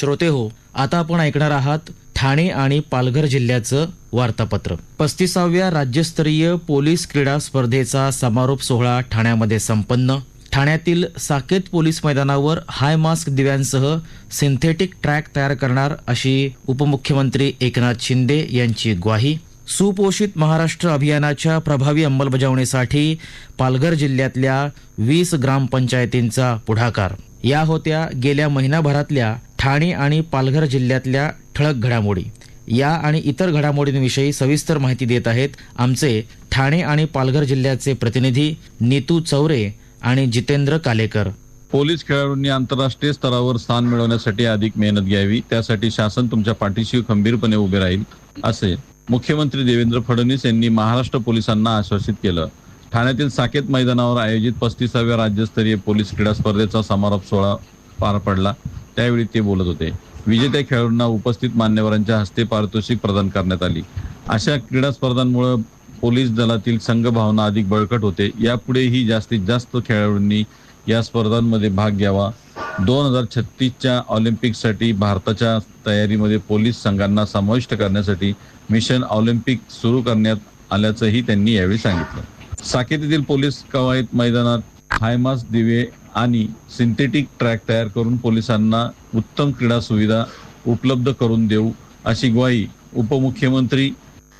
श्रोते हो आता आपण ऐकणार आहात ठाणे आणि पालघर जिल्ह्याचं वार्तापत्र. पस्तीसाव्या राज्यस्तरीय पोलीस क्रीडा स्पर्धेचा समारोप सोहळा ठाण्यामध्ये संपन्न. ठाण्यातील साकेत पोलीस मैदानावर हाय मास्क दिव्यांसह सिंथेटिक ट्रॅक तयार करणार अशी उपमुख्यमंत्री एकनाथ शिंदे यांची ग्वाही. सुपोषित महाराष्ट्र अभियानाच्या प्रभावी अंमलबजावणीसाठी पालघर जिल्ह्यातल्या वीस ग्रामपंचायतींचा पुढाकार. या होत्या गेल्या महिनाभरातल्या ठाणे आणि पालघर जिल्ह्यातल्या ठळक घडामोडी. या आणि इतर घडामोडींविषयी सविस्तर माहिती देत आहेत आमचे ठाणे आणि पालघर जिल्ह्याचे प्रतिनिधी नीतू चौरे आणि जितेंद्र कालेकर. पोलीस खेळाडूंनी आंतरराष्ट्रीय स्तरावर स्थान मिळवण्यासाठी अधिक मेहनत घ्यावी त्यासाठी शासन तुमच्या पाठीशी खंबीरपणे उभे राहील असे मुख्यमंत्री देवेंद्र फडणवीस यांनी महाराष्ट्र पोलिसांना आश्वासित केलं. ठाण्यातील साकेत मैदानावर आयोजित पस्तीसाव्या राज्यस्तरीय पोलीस क्रीडा स्पर्धेचा समारोप सोहळा पार पडला. त्यावेळी ते बोलत होते. विजेत्या खेळाडूंना उपस्थित मान्यवरांच्या हस्ते पारितोषिक प्रदान करण्यात आली. अशा क्रीडा स्पर्धांमुळे पोलीस दलातील संघभावना अधिक बळकट होते. यापुढेही जास्तीत जास्त खेळाडूंनी या स्पर्धांमध्ये भाग घ्यावा. दोन हजार छत्तीसच्या ऑलिम्पिकसाठी भारताच्या तयारीमध्ये पोलीस संघांना समाविष्ट करण्यासाठी मिशन ऑलिम्पिक सुरू करण्यात आल्याचंही त्यांनी यावेळी सांगितलं. साकेत येथील पोलीस कवायत मैदानात हायमास दिवे आणि सिंथेटिक ट्रॅक तयार करून पोलिसांना उत्तम क्रीडा सुविधा उपलब्ध करून देऊ अशी ग्वाही उपमुख्यमंत्री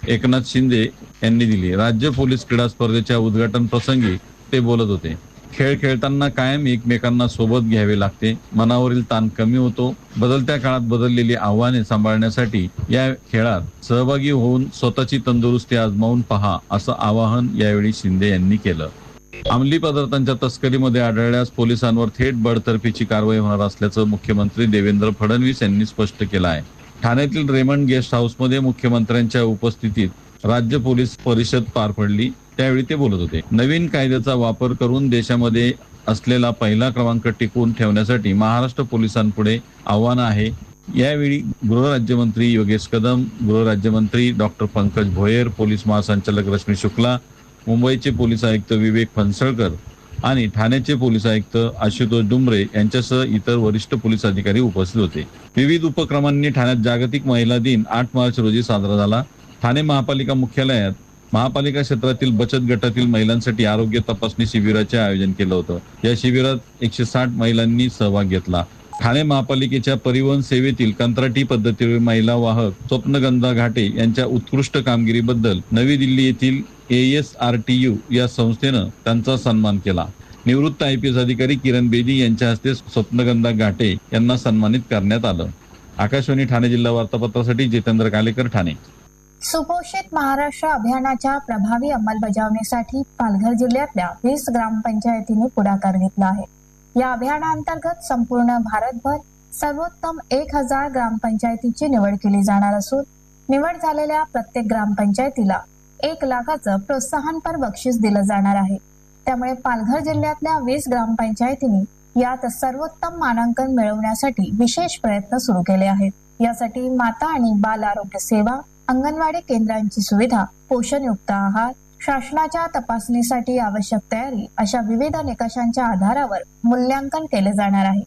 एकनाथ शिंदे यांनी दिली. राज्य पोलीस क्रीडा स्पर्धेच्या उद्घाटन प्रसंगी ते बोलत होते. खेळ खेळताना कायम एकमेकांना सोबत घ्यावे लागते. मनावरील ताण कमी होतो. बदलत्या काळात बदललेली आव्हाने सांभाळण्यासाठी या खेळात सहभागी होऊन स्वतःची तंदुरुस्ती आजमावून पहा असं आवाहन यावेळी शिंदे यांनी केलं. अंमली पदार्थांच्या तस्करीमध्ये आढळल्यास पोलिसांवर थेट बडतर्फीची कारवाई होणार असल्याचं मुख्यमंत्री देवेंद्र फडणवीस यांनी स्पष्ट केलं आहे ठाण्यातील रेमंड गेस्ट हाऊसमध्ये मुख्यमंत्र्यांच्या उपस्थितीत राज्य पोलीस परिषद पार पडली. त्यावेळी ते बोलत होते. नवीन कायद्याचा वापर करून देशामध्ये असलेला पहिला क्रमांक टिकवून ठेवण्यासाठी महाराष्ट्र पोलिसांपुढे आव्हान आहे. यावेळी गृहराज्यमंत्री योगेश कदम गृहराज्यमंत्री डॉक्टर पंकज भोयर पोलीस महासंचालक रश्मी शुक्ला मुंबईचे पोलीस आयुक्त विवेक फणसळकर आणि ठाण्याचे पोलीस आयुक्त आशुतोष डुमरे यांच्यासह इतर वरिष्ठ पोलीस अधिकारी उपस्थित होते. विविध उपक्रमांनी ठाण्यात जागतिक महिला दिन आठ मार्च रोजी साजरा झाला. ठाणे महापालिका मुख्यालयात महापालिका क्षेत्रातील बचत गटातील महिलांसाठी आरोग्य तपासणी शिबिराचे आयोजन केलं होतं. या शिबिरात एकशे साठ महिलांनी सहभाग घेतला. ठाणे महापालिकेच्या परिवहन सेवेतील कंत्राटी पद्धतीवर महिला वाहक स्वप्नगंधा घाटे यांच्या उत्कृष्ट कामगिरीबद्दल नवी दिल्ली येथील एएस आर टी यू या संस्थेनं त्यांचा सन्मान केला. निवृत्त आय पी एस अधिकारी किरण बेदी यांच्या हस्ते स्वप्नगंधा घाटे यांना सन्मानित करण्यात आलं. आकाशवाणी ठाणे जिल्हा वार्तापत्रासाठी जितेंद्र कालेकर ठाणे. सुपोषित महाराष्ट्र अभियानाच्या प्रभावी अंमलबजावणीसाठी पालघर जिल्ह्यातल्या वीस ग्रामपंचायतींनी पुढाकार घेतला आहे. या अभियानांतर्गत संपूर्ण भारतभर सर्वोत्तम एक हजार ग्रामपंचायतीची निवड केली जाणार असून निवड झालेल्या प्रत्येक ग्रामपंचायतीला एक लाखाचं प्रोत्साहनपर बक्षीस दिलं जाणार आहे. त्यामुळे पालघर जिल्ह्यातल्या वीस ग्रामपंचायतींनी यात सर्वोत्तम मानांकन मिळवण्यासाठी विशेष प्रयत्न सुरू केले आहेत. यासाठी माता आणि बाल आरोग्य सेवा अंगणवाडी केंद्रांची सुविधा पोषणयुक्त आहार शासनाच्या तपासणीसाठी आवश्यक तयारी अशा विविध निकषांच्या आधारावर मूल्यांकन केले जाणार आहे.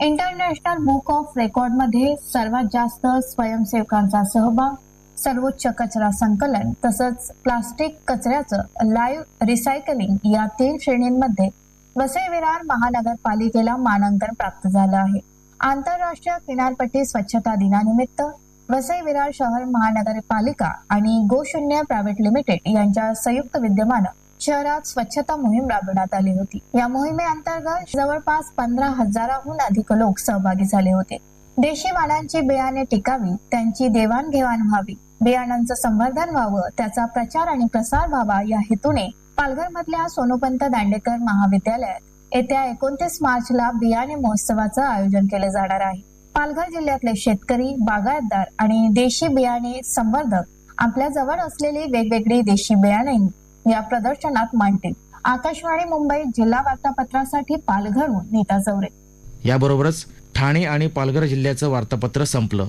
इंटरनॅशनल बुक ऑफ रेकॉर्डमध्ये सर्वात जास्त स्वयंसेवकांचा सहभाग सर्वोच्च कचरा संकलन तसंच प्लास्टिक कचऱ्याचं लाईव्ह रिसायकलिंग या तीन श्रेणींमध्ये वसई विरार महानगरपालिकेला मानांकन प्राप्त झालं आहे. आंतरराष्ट्रीय किनारपट्टी स्वच्छता दिनानिमित्त वसई विरार शहर महानगरपालिका आणि गोशून्य प्रायव्हेट लिमिटेड यांच्या संयुक्त विद्यमानं शहरात स्वच्छता मोहीम राबवण्यात आली होती. या मोहिमेअंतर्गत जवळपास पंधरा हजाराहून अधिक लोक सहभागी झाले होते. देशी वाणांची बियाणे टिकावी त्यांची देवाणघेवाण व्हावी बियाणांचं संवर्धन व्हावं त्याचा प्रचार आणि प्रसार व्हावा या हेतूने पालघर मधल्या सोनोपंत दांडेकर महाविद्यालयात येत्या एकोणतीस मार्चला बियाणे महोत्सवाचं आयोजन केलं जाणार आहे. पालघर जिल्ह्यातले शेतकरी बागायतदार आणि देशी बियाणे संवर्धक आपल्या जवळ असलेली वेगवेगळी देशी बियाणे या प्रदर्शनात मांडतील. आकाशवाणी मुंबई जिल्हा वार्तापत्रासाठी पालघरहून नीता चौरे. याबरोबरच ठाणे आणि पालघर जिल्ह्याचं वार्तापत्र संपलं.